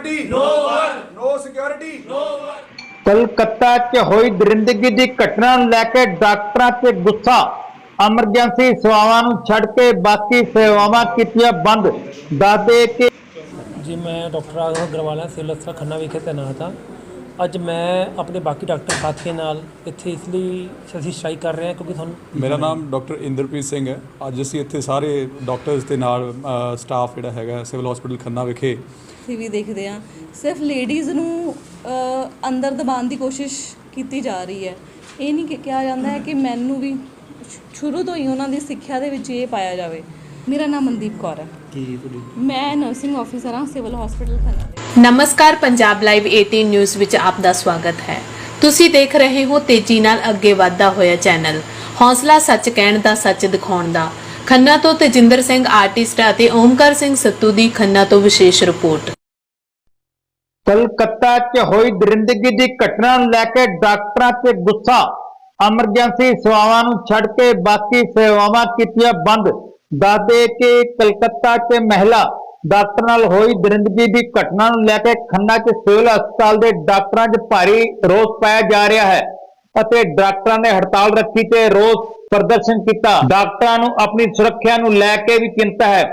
Security ਨੋ ਵਰ ਨੋ security Calcutta 'ਚ ਹੋਈ ਦਰਿੰਦਗੀ ਦੀ ਘਟਨਾ ਨੂੰ ਲੈ ਕੇ ਡਾਕਟਰਾਂ 'ਤੇ ਗੁੱਸਾ ਐਮਰਜੈਂਸੀ ਸੇਵਾਵਾਂ ਨੂੰ ਛੱਡ ਕੇ ਬਾਕੀ ਸੇਵਾਵਾਂ ਕੀਤੀਆਂ ਬੰਦ ਦੱਸਦੇ ਕਿ ਜੀ ਮੈਂ ਡਾਕਟਰ ਰਾਘਵ ਅਗਰਵਾਲ ਹਾਂ ਸਿਵਲ ਹਸਪਤਾਲ ਖੰਨਾ ਵਿਖੇ ਤੈਨਾਤ ਹਾਂ ਅੱਜ ਮੈਂ ਆਪਣੇ ਬਾਕੀ ਡਾਕਟਰ ਸਾਥੀਆਂ ਨਾਲ ਇੱਥੇ ਇਸ ਲਈ ਅਸੀਂ ਸਟ੍ਰਾਈਕ ਕਰ ਰਹੇ ਹਾਂ ਕਿਉਂਕਿ ਤੁਹਾਨੂੰ ਮੇਰਾ ਨਾਮ ਡਾਕਟਰ ਇੰਦਰਪ੍ਰੀਤ ਸਿੰਘ ਹੈ ਅੱਜ ਅਸੀਂ ਇੱਥੇ ਸਾਰੇ ਡਾਕਟਰਸ ਦੇ ਨਾਲ ਸਟਾਫ ਜਿਹੜਾ ਹੈਗਾ ਸਿਵਲ ਹਸਪੀਟਲ ਖੰਨਾ ਵਿਖੇ ਅਸੀਂ ਵੀ ਦੇਖਦੇ ਹਾਂ। ਸਿਰਫ ਲੇਡੀਜ਼ ਨੂੰ ਅੰਦਰ ਦਬਾਉਣ ਦੀ ਕੋਸ਼ਿਸ਼ ਕੀਤੀ ਜਾ ਰਹੀ ਹੈ। ਇਹ ਨਹੀਂ ਕਿ ਕਿਹਾ ਜਾਂਦਾ ਹੈ ਕਿ ਮੈਨੂੰ ਵੀ ਸ਼ੁਰੂ ਤੋਂ ਹੀ ਉਹਨਾਂ ਦੀ ਸਿੱਖਿਆ ਦੇ ਵਿੱਚ ਇਹ ਪਾਇਆ ਜਾਵੇ। ਮੇਰਾ ਨਾਮ ਮਨਦੀਪ ਕੌਰ ਹੈ। ਮੈਂ ਨਰਸਿੰਗ ਆਫੀਸਰ ਹਾਂ ਸਿਵਲ ਹਸਪੀਟਲ ਖੰਨਾ ਦੇ ਨਮਸਕਾਰ ਪੰਜਾਬ ਲਾਈਵ 18 ਨਿਊਜ਼ ਵਿੱਚ ਆਪ ਦਾ ਸਵਾਗਤ ਹੈ। ਤੁਸੀਂ ਦੇਖ ਰਹੇ ਹੋ ਤੇਜ਼ੀ ਨਾਲ ਅੱਗੇ ਵਧਦਾ ਹੋਇਆ ਚੈਨਲ ਹੌਸਲਾ ਸੱਚ ਕਹਿਣ ਦਾ ਸੱਚ ਦਿਖਾਉਣ ਦਾ। ਖੰਨਾ ਤੋਂ ਤੇਜਿੰਦਰ ਸਿੰਘ ਆਰਟਿਸਟ ਅਤੇ ਓਮਕਾਰ ਸਿੰਘ ਸੱਤੂ ਦੀ ਖੰਨਾ ਤੋਂ ਵਿਸ਼ੇਸ਼ ਰਿਪੋਰਟ। ਕਲਕੱਤਾ 'ਚ ਹੋਈ ਦਰਿੰਦਗੀ ਦੀ ਘਟਨਾ ਨੂੰ ਲੈ ਕੇ ਡਾਕਟਰਾਂ 'ਤੇ ਗੁੱਸਾ। ਐਮਰਜੈਂਸੀ ਸੇਵਾਵਾਂ ਨੂੰ ਛੱਡ ਕੇ ਬਾਕੀ ਸੇਵਾਵਾਂ ਕੀਤੀਆਂ ਬੰਦ। ਦੱਸਦੇ ਕਿ ਕਲਕੱਤਾ 'ਚ ਮਹਿਲਾ ਡਾਕਟਰ ਨਾਲ ਹੋਈ ਦਰਿੰਦਗੀ ਦੀ ਘਟਨਾ ਨੂੰ ਲੈ ਕੇ ਖੰਨਾ 'ਚ ਸਿਵਲ ਹਸਪਤਾਲ ਦੇ ਡਾਕਟਰਾਂ 'ਚ ਭਾਰੀ ਰੋਸ ਪਾਇਆ ਜਾ ਰਿਹਾ ਹੈ ਅਤੇ ਡਾਕਟਰਾਂ ਨੇ ਹੜਤਾਲ ਰੱਖੀ ਤੇ ਰੋਸ ਪ੍ਰਦਰਸ਼ਨ ਕੀਤਾ। ਡਾਕਟਰਾਂ ਨੂੰ ਆਪਣੀ ਸੁਰੱਖਿਆ ਨੂੰ ਲੈ ਕੇ ਵੀ ਚਿੰਤਾ ਹੈ।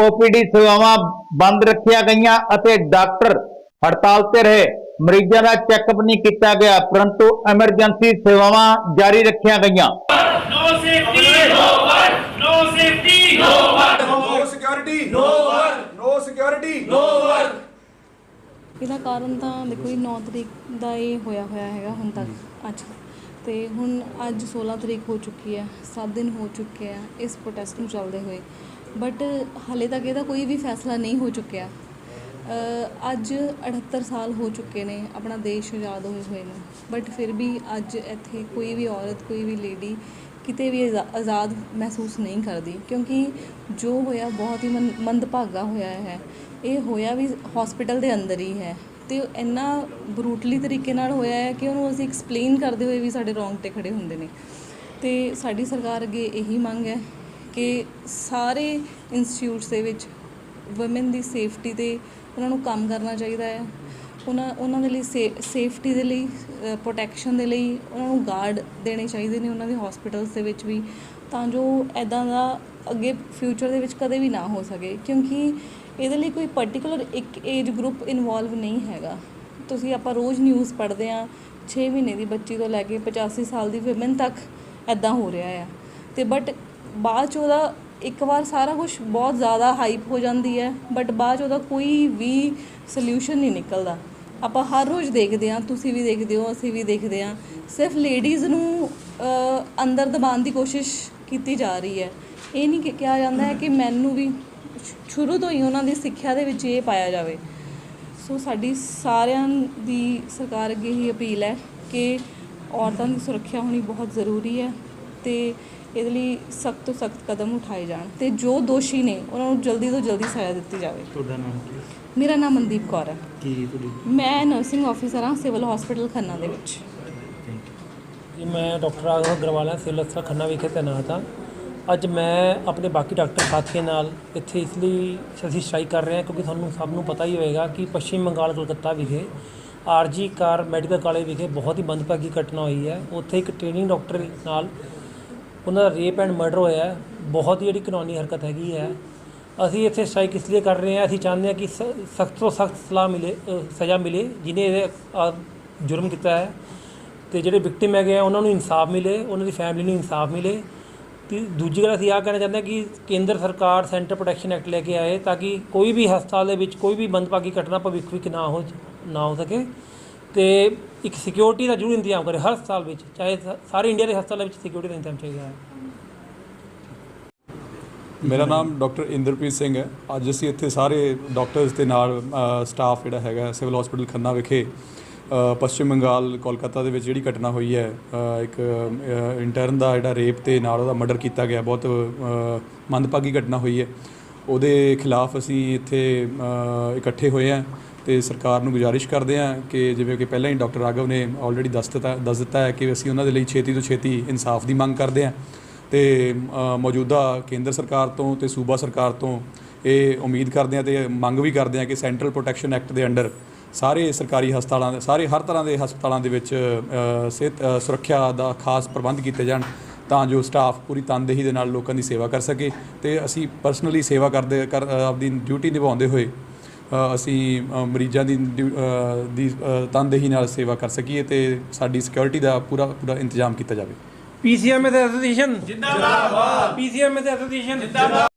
ਓਪੀਡੀ ਸੇਵਾਵਾਂ ਬੰਦ ਰੱਖੀਆਂ ਗਈਆਂ ਅਤੇ ਡਾਕਟਰ ਹੜਤਾਲ ਤੇ ਰਹੇ। ਮਰੀਜ਼ਾਂ ਦਾ ਚੈੱਕਅਪ ਨਹੀਂ ਕੀਤਾ ਗਿਆ ਪਰੰਤੂ ਐਮਰਜੈਂਸੀ ਸੇਵਾਵਾਂ ਜਾਰੀ ਰੱਖੀਆਂ ਗਈਆਂ. ਨੋ ਸਿਕਿਉਰਿਟੀ ਨੋ ਵਰ ਨੋ ਸਿਕਿਉਰਿਟੀ ਨੋ ਵਰ ਇਹਦਾ ਕਾਰਨ ਤਾਂ ਦੇਖੋ ਜੀ 9 ਤਰੀਕ ਦਾ ਇਹ ਹੋਇਆ ਹੋਇਆ ਹੈਗਾ ਹੁਣ ਤੱਕ ਅੱਜ। ਤੇ ਹੁਣ ਅੱਜ 16 ਤਰੀਕ ਹੋ ਚੁੱਕੀ ਹੈ 7 ਦਿਨ ਹੋ ਚੁੱਕੇ ਆ ਇਸ ਪ੍ਰੋਟੈਸਟ ਨੂੰ ਚੱਲਦੇ ਹੋਏ। ਬਟ ਹਾਲੇ ਤੱਕ ਇਹਦਾ ਕੋਈ ਵੀ ਫੈਸਲਾ ਨਹੀਂ ਹੋ ਚੁੱਕਿਆ। ਅੱਜ 78 ਸਾਲ ਹੋ ਚੁੱਕੇ ਨੇ ਆਪਣਾ ਦੇਸ਼ ਆਜ਼ਾਦ ਹੋਏ ਹੋਏ ਨੇ। ਬਟ ਫਿਰ ਵੀ ਅੱਜ ਇੱਥੇ ਕੋਈ ਵੀ ਔਰਤ, ਕੋਈ ਵੀ ਲੇਡੀ ਕਿਤੇ ਵੀ ਆਜ਼ਾ- ਆਜ਼ਾਦ ਮਹਿਸੂਸ ਨਹੀਂ ਕਰਦੀ। ਕਿਉਂਕਿ ਜੋ ਹੋਇਆ ਬਹੁਤ ਹੀ ਮੰ- ਮੰਦਭਾਗਾ ਹੋਇਆ ਹੈ। ਇਹ ਹੋਇਆ ਵੀ ਹਸਪੀਟਲ ਦੇ ਅੰਦਰ ਹੀ ਹੈ। ਤੇ ਉਹ ਇੰਨਾ ਬਰੂਟਲੀ ਤਰੀਕੇ ਨਾਲ ਹੋਇਆ ਹੈ ਕਿ ਉਹਨੂੰ ਅਸੀਂ ਐਕਸਪਲੇਨ ਕਰਦੇ ਹੋਏ ਵੀ ਸਾਡੇ ਰੋਂਗ 'ਤੇ ਖੜੇ ਹੁੰਦੇ ਨੇ। ਤੇ ਸਾਡੀ ਸਰਕਾਰ ਅੱਗੇ ਇਹੀ ਮੰਗ ਹੈ ਕਿ ਸਾਰੇ ਇੰਸਟੀਚਿਊਟਸ ਦੇ ਵਿੱਚ ਔਮਨ ਦੀ ਸੇਫਟੀ ਤੇ ਉਹਨਾਂ ਨੂੰ ਕੰਮ ਕਰਨਾ ਚਾਹੀਦਾ ਹੈ। ਉਹਨਾਂ ਉਹਨਾਂ ਦੇ ਲਈ ਸੇਫਟੀ ਦੇ ਲਈ ਪ੍ਰੋਟੈਕਸ਼ਨ ਦੇ ਲਈ ਉਹਨਾਂ ਨੂੰ ਗਾਰਡ ਦੇਣੇ ਚਾਹੀਦੇ ਨੇ ਉਹਨਾਂ ਦੇ ਹਸਪੀਟਲਸ ਦੇ ਵਿੱਚ ਵੀ ਤਾਂ ਜੋ ਐਦਾਂ ਦਾ ਅੱਗੇ ਫਿਊਚਰ ਦੇ ਵਿੱਚ ਕਦੇ ਵੀ ਨਾ ਹੋ ਸਕੇ। ਕਿਉਂਕਿ ਇਹਦੇ ਲਈ ਕੋਈ ਪਾਰਟਿਕੂਲਰ ਇੱਕ ਏਜ ਗਰੁੱਪ ਇਨਵੋਲਵ ਨਹੀਂ ਹੈਗਾ। ਤੁਸੀਂ ਆਪਾਂ ਰੋਜ਼ ਨਿਊਜ਼ ਪੜ੍ਹਦੇ ਆ 6 ਮਹੀਨੇ ਦੀ ਬੱਚੀ ਤੋਂ ਲੈ ਕੇ 85 ਸਾਲ ਦੀ ਔਮਨ ਤੱਕ ਐਦਾਂ ਹੋ ਰਿਹਾ ਆ। ਤੇ ਬਟ ਬਾਅਦ ਚ ਉਹਦਾ ਇੱਕ ਵਾਰ ਸਾਰਾ ਕੁਝ ਬਹੁਤ ਜ਼ਿਆਦਾ ਹਾਈਪ ਹੋ ਜਾਂਦੀ ਹੈ ਬਟ ਬਾਅਦ ਚ ਉਹਦਾ ਕੋਈ ਵੀ ਸੋਲੂਸ਼ਨ ਨਹੀਂ ਨਿਕਲਦਾ। ਆਪਾਂ ਹਰ ਰੋਜ਼ ਦੇਖਦੇ ਆ ਤੁਸੀਂ ਵੀ ਦੇਖਦੇ ਹੋ, ਅਸੀਂ ਵੀ ਦੇਖਦੇ ਆ ਸਿਰਫ ਲੇਡੀਜ਼ ਨੂੰ ਅੰਦਰ ਦਬਾਉਣ ਦੀ ਕੋਸ਼ਿਸ਼ ਕੀਤੀ ਜਾ ਰਹੀ ਹੈ। ਇਹ ਨਹੀਂ ਕਿਹਾ ਜਾਂਦਾ ਹੈ ਕਿ ਮੈਨੂੰ ਵੀ ਸ਼ੁਰੂ ਤੋਂ ਹੀ ਉਹਨਾਂ ਦੀ ਸਿੱਖਿਆ ਦੇ ਵਿੱਚ ਇਹ ਪਾਇਆ ਜਾਵੇ। ਸੋ ਸਾਡੀ ਸਾਰਿਆਂ ਦੀ ਸਰਕਾਰ ਅੱਗੇ ਹੀ ਅਪੀਲ ਹੈ ਕਿ ਔਰਤਾਂ ਦੀ ਸੁਰੱਖਿਆ ਹੋਣੀ ਬਹੁਤ ਜ਼ਰੂਰੀ ਹੈ ਤੇ ਇਹਦੇ ਲਈ ਸਖਤ ਤੋਂ ਸਖਤ ਕਦਮ ਉਠਾਏ ਜਾਣ ਤੇ ਜੋ ਦੋਸ਼ੀ ਨੇ ਉਹਨਾਂ ਨੂੰ ਜਲਦੀ ਤੋਂ ਜਲਦੀ ਸਜ਼ਾ ਦਿੱਤੀ ਜਾਵੇ। ਤੁਹਾਡਾ ਨਾਮ ਕੀ ਹੈ? ਮੇਰਾ ਨਾਮ ਮਨਦੀਪ ਕੌਰ ਹੈ। ਕੀ ਤੁਹਾਡੀ? ਮੈਂ ਨਰਸਿੰਗ ਆਫੀਸਰ ਹਾਂ ਸਿਵਲ ਹਸਪੀਟਲ ਖੰਨਾ ਦੇ ਵਿੱਚ। ਜੀ ਮੈਂ ਡਾਕਟਰ ਅਗਰਵਾਲ ਹਾਂ ਸਿਵਲ ਹਸਪਤਾਲ ਖੰਨਾ ਵਿਖੇ ਤੈਨਾਤ ਹਾਂ। ਅੱਜ ਮੈਂ ਆਪਣੇ ਬਾਕੀ ਡਾਕਟਰ ਸਾਥੀਆਂ ਨਾਲ ਇੱਥੇ ਇਸ ਲਈ ਅਸੀਂ ਸਟ੍ਰਾਈਕ ਕਰ ਰਹੇ ਹਾਂ ਕਿਉਂਕਿ ਤੁਹਾਨੂੰ ਸਭ ਨੂੰ ਪਤਾ ਹੀ ਹੋਵੇਗਾ ਕਿ ਪੱਛਮੀ ਬੰਗਾਲ ਕਲਕੱਤਾ ਵਿਖੇ ਆਰਜੀ ਕਾਰ ਮੈਡੀਕਲ ਕਾਲਜ ਵਿਖੇ ਬਹੁਤ ਹੀ ਮੰਦਭਾਗੀ ਘਟਨਾ ਹੋਈ ਹੈ। ਉੱਥੇ ਇੱਕ ਟ੍ਰੇਨਿੰਗ ਡਾਕਟਰ ਨਾਲ ਉਹਨਾਂ ਦਾ ਰੇਪ ਐਂਡ ਮਰਡਰ ਹੋਇਆ ਬਹੁਤ ਹੀ ਜਿਹੜੀ ਕਾਨੂੰਨੀ ਹਰਕਤ ਹੈਗੀ ਹੈ। ਅਸੀਂ ਇੱਥੇ ਸਟ੍ਰਾਈਕ ਇਸ ਲਈ ਕਰ ਰਹੇ ਹਾਂ। ਅਸੀਂ ਚਾਹੁੰਦੇ ਹਾਂ ਕਿ ਸਖਤ ਤੋਂ ਸਖਤ ਸਲਾਹ ਮਿਲੇ ਸਜ਼ਾ ਮਿਲੇ, ਜਿਨੇ ਇਹ ਜੁਰਮ ਕੀਤਾ ਹੈ ਤੇ ਜਿਹੜੇ ਵਿਕਟਿਮ ਹੈਗੇ ਆ, ਉਹਨਾਂ ਨੂੰ ਇਨਸਾਫ ਮਿਲੇ, ਉਹਨਾਂ ਦੀ ਫੈਮਿਲੀ ਨੂੰ ਇਨਸਾਫ ਮਿਲੇ। ਤੇ ਦੂਜੀ ਗੱਲ ਅਸੀਂ ਆਹ ਕਹਿਣਾ ਚਾਹੁੰਦੇ ਹਾਂ ਕਿ ਕੇਂਦਰ ਸਰਕਾਰ ਸੈਂਟਰ ਪ੍ਰੋਟੈਕਸ਼ਨ ਐਕਟ ਲੈ ਕੇ ਆਏ ਤਾਂ ਕਿ ਕੋਈ ਵੀ ਹਸਪਤਾਲ ਦੇ ਵਿੱਚ ਕੋਈ ਵੀ ਮੰਦਭਾਗੀ ਘਟਨਾ ਭਵਿੱਖ ਵਿੱਚ ਨਾ ਹੋ ਨਾ ਹੋ ਸਕੇ ਤੇ ਇੱਕ ਸਿਕਿਉਰਿਟੀ ਦਾ ਜ਼ਰੂਰ ਇੰਤਜ਼ਾਮ ਕਰੇ ਹਰ ਹਸਪਤਾਲ ਵਿੱਚ, ਚਾਹੇ ਸਾਰੇ ਇੰਡੀਆ ਦੇ ਹਸਪਤਾਲਾਂ ਵਿੱਚ ਸਿਕਿਉਰਿਟੀ ਦਾ ਇੰਤਜ਼ਾਮ ਚਾਹੀਦਾ ਹੈ। ਮੇਰਾ ਨਾਮ ਡਾਕਟਰ ਇੰਦਰਪ੍ਰੀਤ ਸਿੰਘ ਹੈ। ਅੱਜ ਅਸੀਂ ਇੱਥੇ ਸਾਰੇ ਡਾਕਟਰਸ ਦੇ ਨਾਲ ਸਟਾਫ ਜਿਹੜਾ ਹੈਗਾ ਸਿਵਲ ਹਸਪੀਟਲ ਖੰਨਾ ਵਿਖੇ ਅ, ਬੰਗਾਲ ਕੋਲਕਾਤਾ ਦੇ ਵਿੱਚ ਜਿਹੜੀ ਘਟਨਾ ਹੋਈ ਹੈ ਇੱਕ ਇੰਟਰਨ ਦਾ ਜਿਹੜਾ ਰੇਪ ਤੇ ਨਾਲ ਉਹਦਾ ਮਰਡਰ ਕੀਤਾ ਗਿਆ ਬਹੁਤ ਮੰਦਭਾਗੀ ਘਟਨਾ ਹੋਈ ਹੈ। ਉਹਦੇ ਖਿਲਾਫ ਅਸੀਂ ਇੱਥੇ ਇਕੱਠੇ ਹੋਏ ਹਾਂ ਤੇ ਸਰਕਾਰ ਨੂੰ ਗੁਜ਼ਾਰਿਸ਼ ਕਰਦੇ ਹਾਂ ਕਿ ਜਿਵੇਂ ਕਿ ਪਹਿਲਾਂ ਹੀ ਡਾਕਟਰ ਰਾਘਵ ਨੇ ਆਲਰੇਡੀ ਦੱਸ ਦਿੱਤਾ ਦੱਸ ਦਿੱਤਾ ਹੈ ਕਿ ਅਸੀਂ ਉਹਨਾਂ ਦੇ ਲਈ ਛੇਤੀ ਤੋਂ ਛੇਤੀ ਇਨਸਾਫ ਦੀ ਮੰਗ ਕਰਦੇ ਹਾਂ। ਤੇ ਮੌਜੂਦਾ ਕੇਂਦਰ ਸਰਕਾਰ ਤੋਂ ਤੇ ਸੂਬਾ ਸਰਕਾਰ ਤੋਂ ਇਹ ਉਮੀਦ ਕਰਦੇ ਹਾਂ ਤੇ ਮੰਗ ਵੀ ਕਰਦੇ ਹਾਂ ਕਿ ਸੈਂਟਰਲ ਪ੍ਰੋਟੈਕਸ਼ਨ ਐਕਟ ਦੇ ਅੰਡਰ ਸਾਰੇ ਸਰਕਾਰੀ ਹਸਪਤਾਲਾਂ ਦੇ ਸਾਰੇ ਹਰ ਤਰ੍ਹਾਂ ਦੇ ਹਸਪਤਾਲਾਂ ਦੇ ਵਿੱਚ ਸਿਹਤ ਸੁਰੱਖਿਆ ਦਾ ਖਾਸ ਪ੍ਰਬੰਧ ਕੀਤੇ ਜਾਣ ਤਾਂ ਜੋ ਸਟਾਫ ਪੂਰੀ ਤਨਦੇਹੀ ਦੇ ਨਾਲ ਲੋਕਾਂ ਦੀ ਸੇਵਾ ਕਰ ਸਕੇ ਤੇ ਅਸੀਂ ਪਰਸਨਲੀ ਸੇਵਾ ਕਰਦੇ ਆਪਦੀ ਡਿਊਟੀ ਨਿਭਾਉਂਦੇ ਹੋਏ ਅਸੀਂ ਮਰੀਜ਼ਾਂ ਦੀ ਦੀ ਤਨਦੇਹੀ ਨਾਲ ਸੇਵਾ ਕਰ ਸਕੀਏ ਤੇ ਸਾਡੀ ਸਿਕਿਉਰਿਟੀ ਦਾ ਪੂਰਾ ਪੂਰਾ ਇੰਤਜ਼ਾਮ ਕੀਤਾ ਜਾਵੇ। ਪੀਸੀਐਮ ਐਸੋਸੀਏਸ਼ਨ ਜਿੰਦਾਬਾਦ। ਪੀਸੀਐਮ ਐਸੋਸੀਏਸ਼ਨ ਜਿੰਦਾਬਾਦ।